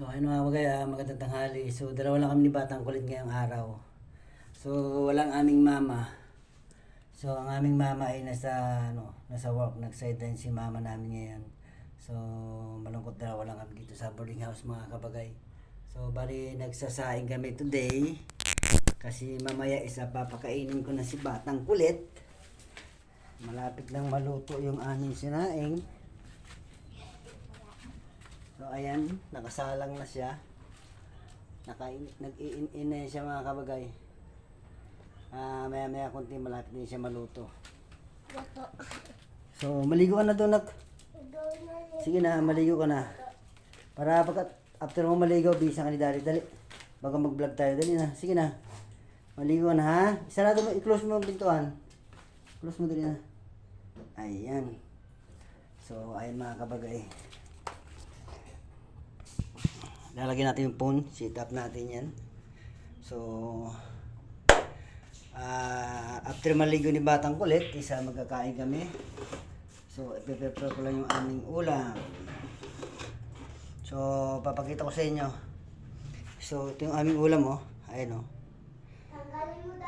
So, ano mga bagay, ah, magandang tanghali. So, dalawa lang kami ni Batang Kulit ngayong araw. So, walang aming mama. So, ang aming mama ay nasa, ano, nasa work. Nag-sideline si mama namin ngayon. So, malungkot na wala kami dito sa boarding house mga kabagay. So, bali, nagsasaing kami today. Kasi mamaya isa papakainin ko na si Batang Kulit. Malapit lang maluto yung aming sinaing. So ayan, nakasalang na siya. Nakain, nag-iin na siya mga kabagay. Ah, maya maya konti malapit din siya maluto. So maligo ka na doon nak. Sige na, maligo ka na. Para pagkat after mo maligo, bisa ka ni Daddy. Dali. Bago mag-vlog tayo. Dali na. Sige na. Maligo na ha. Isarado mo, i-close mo ang pintuan. Close mo dali na. Ayan. So, ayan mga kabagay. Lalagyan natin yung phone. Sit up natin yan. So, ah after maligo ni Batang Kulit, isa magkakain kami. So, ipiprepare ko lang yung aming ulam. So, papakita ko sa inyo. So, ito yung aming ulam, oh. Ayan, oh.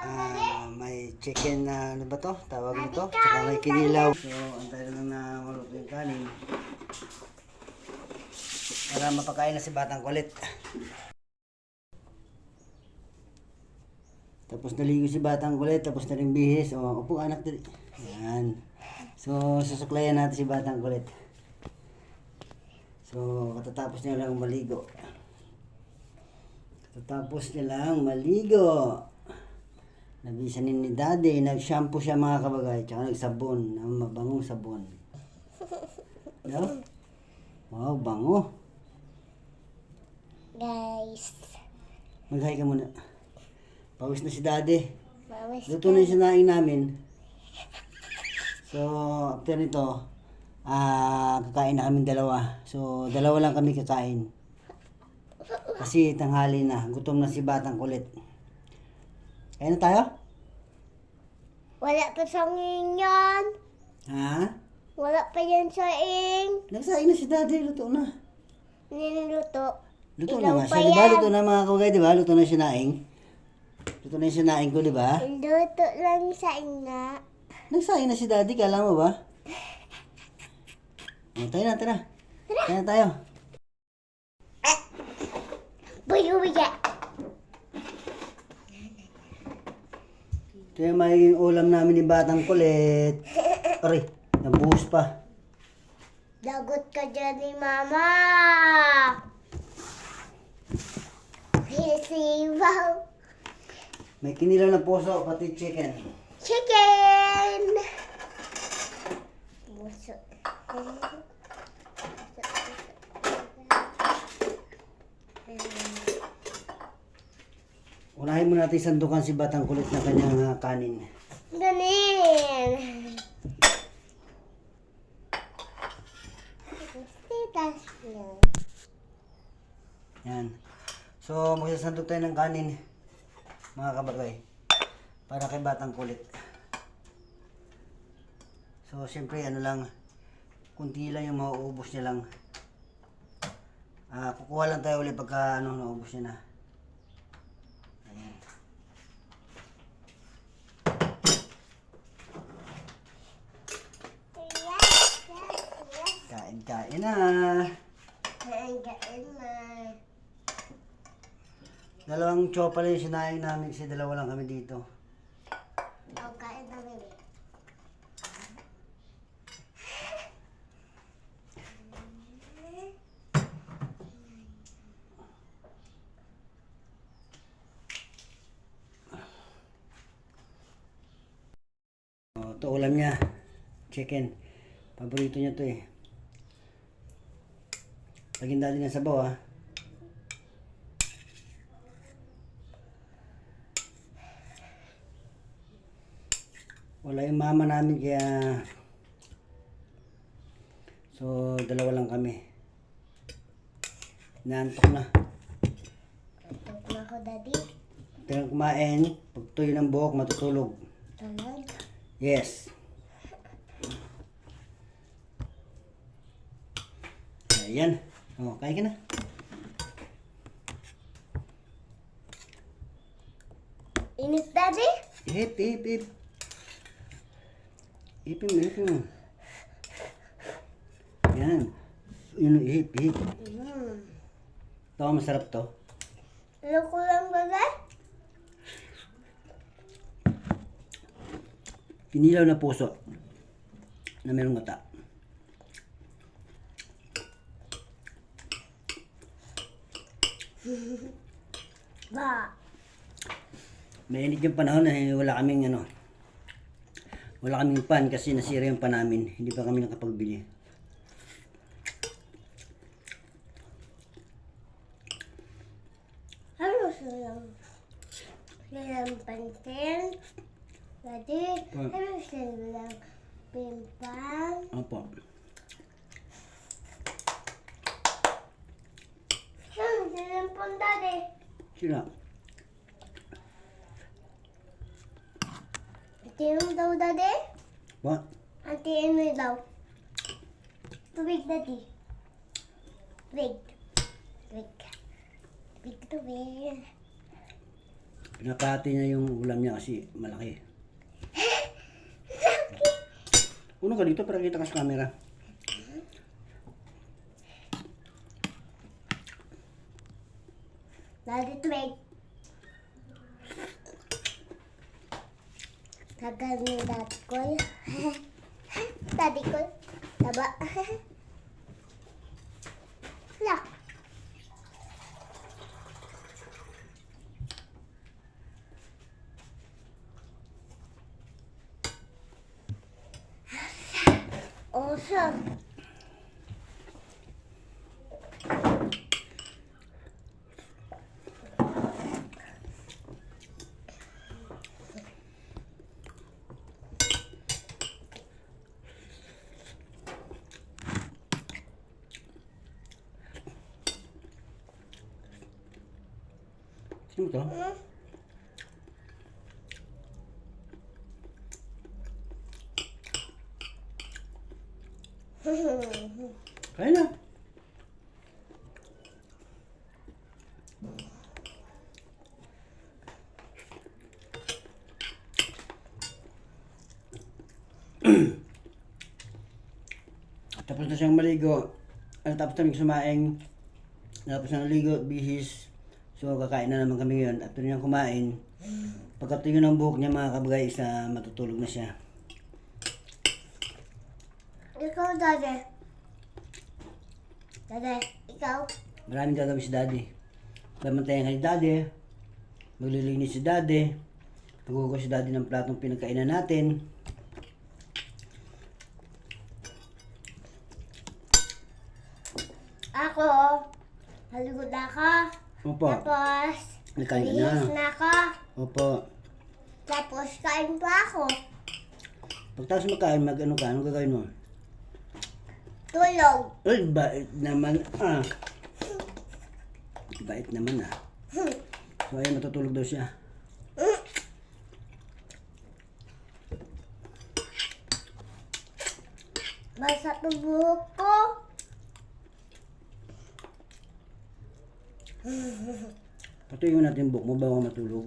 Ah, may chicken na, ano ba to? Tawag nito? Tsaka may kinilaw. So, antay lang na maluto yung kanin. Para mapakain na si Batang Kulit. Tapos naligo si Batang Kulit, tapos na rin bihis. O, upo anak dali. Yan. So, susuklayan natin si Batang Kulit. So, katatapos niya lang maligo. Katatapos niya lang maligo. Nabisanin ni daddy, nag-shampoo siya mga kabagay, tsaka nagsabon, ng mabangong sabon. No? Wow, bango. Guys, Mag-hi ka muna. Pawis na si daddy. mawis Luto na yung sinaing namin. So, after nito, ah, kakain na kami dalawa. So, dalawa lang kami kakain. Kasi tanghali na, gutom na si Batang Kulit. Kain na tayo? Wala pa sa yan. Ha? Wala pa yan sa ing. Nagsaing na si daddy, luto na. Niluto. Luto Ilaw na nga siya, di ba? Luto na mga kawagay, di ba? Luto na sinaing. Luto na yung sinaing ko, di ba? Luto lang sa inga. Nagsaing na si daddy, kala mo ba? O, tayo na, tara. Tayo na tayo. Buyo-buya. Ito yung magiging ulam namin ni Batang Kulit. Aray, nabuhos pa. Lagot ka dyan ni Mama. Sisibaw. May kinilaw na puso, pati chicken. Chicken. Buso. Unahin mo natin sandukan si Batang Kulit na kanyang ah, kanin. Ganin. Titas niya. Yan. So, magsasandok tayo ng kanin, mga kabagay. Para kay Batang Kulit. So, siyempre, ano lang, kunti lang yung mauubos niya lang. Ah, kukuha lang tayo ulit pagka ano, naubos niya na. Ayan. Kain, kain na. Hanggaan na. Dalawang chopa lang yung sinaing namin kasi dalawa lang kami dito. O, kain na rin. Oh, ito ulam niya. Chicken. Paborito niya to eh. Lagyan natin ng sabaw ah. Wala yung mama namin kaya So, dalawa lang kami. Naantok na. Antok na ako, Daddy. Tingnan kumain. Pag tuyo ng buhok, matutulog. Tulog? Yes. Ayan. O, kain ka na. Init, Daddy? Hip, hip, hip. Ihipin mo, ihipin mo. Yan. Yun, ihip, ihip. Mm. Ito, masarap to. Ano ko lang, Daddy? Kinilaw na puso na merong gata. Ba. Mainit yung panahon na eh, wala kaming ano. Wala kaming pan kasi nasira yung pan namin. Hindi pa kami nakapagbili. Ano silang? Silang pantin? Pa- ano silang pimpang? Opo. Ano silang pang, Daddy? Sila. Antiin daw, Daddy? What? Antiin mo daw. Tubig, Daddy. Tubig. Tubig. Tubig, tubig. Pinapati niya yung ulam niya kasi malaki. Uno ka dito para kita ka sa camera. Daddy, tubig. Gagal ni dah tukul. Tak tukul. Tak. Lah. Awesome. Sino to? Kaya na. Tapos na siyang maligo. At tapos na sumaing. Tapos na naligo, bihis. So kakain na naman kami ngayon. At tuloy niyang kumain. Pagkatuyo ng buhok niya mga kabagay, isa matutulog na siya. Ikaw, Daddy. Daddy, ikaw. Maraming gagawin si daddy. Bamantayan ka ni daddy. Maglilinis si daddy. Pagkukuha si daddy ng platong pinagkainan natin. Ako, halugod na ako. Opo. Tapos, Nagkain ka bihis na. na ako. Opo. Tapos, kain pa ako. Pagtapos makain, mag ano ka, ano gagawin mo? Tulog. Ay, bait naman ah. Bait naman ah. So ayun, matutulog daw siya. Basa to buhok ko. Patuyuin natin yung buhok mo bago matulog.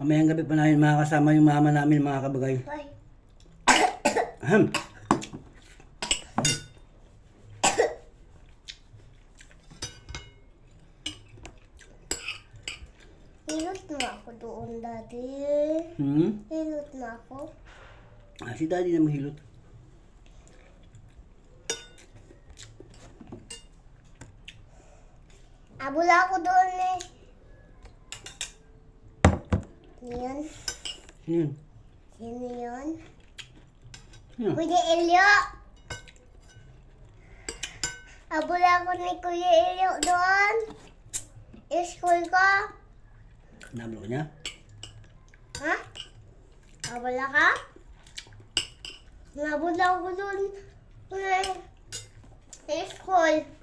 Mamayang gabi pa namin makakasama yung mama namin mga kabagay. Ahem. hilot mo ako doon, Daddy. Hmm? Hilot mo ako. Ah, si daddy na mahilot. Abula ako doon eh. Sino yun? Sino yun? Sino yun? Sino? Kuya Elio! Abula ako ni Kuya Elio doon. School ko. Nablo niya? Ha? Abula ka? Nabot ako dun. Sa school.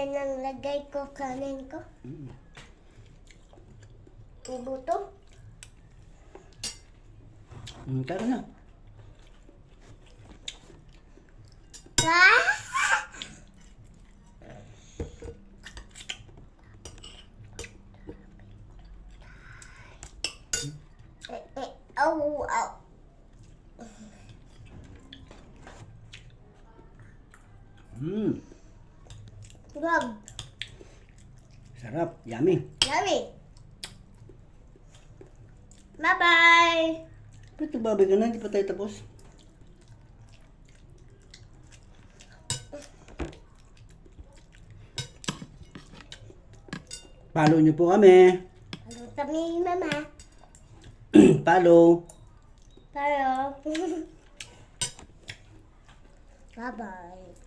Diyan ang lagay ko kanin ko. Mm. Ibuto. Mm, karo na. Ah! Eh, eh, Au, Grab. sarap. Yummy. Yummy. Bye-bye. Ba't nagbabay ka na? Hindi pa tayo tapos. Follow nyo po kami. Ano kami, mama? Follow. Tayo. Bye-bye.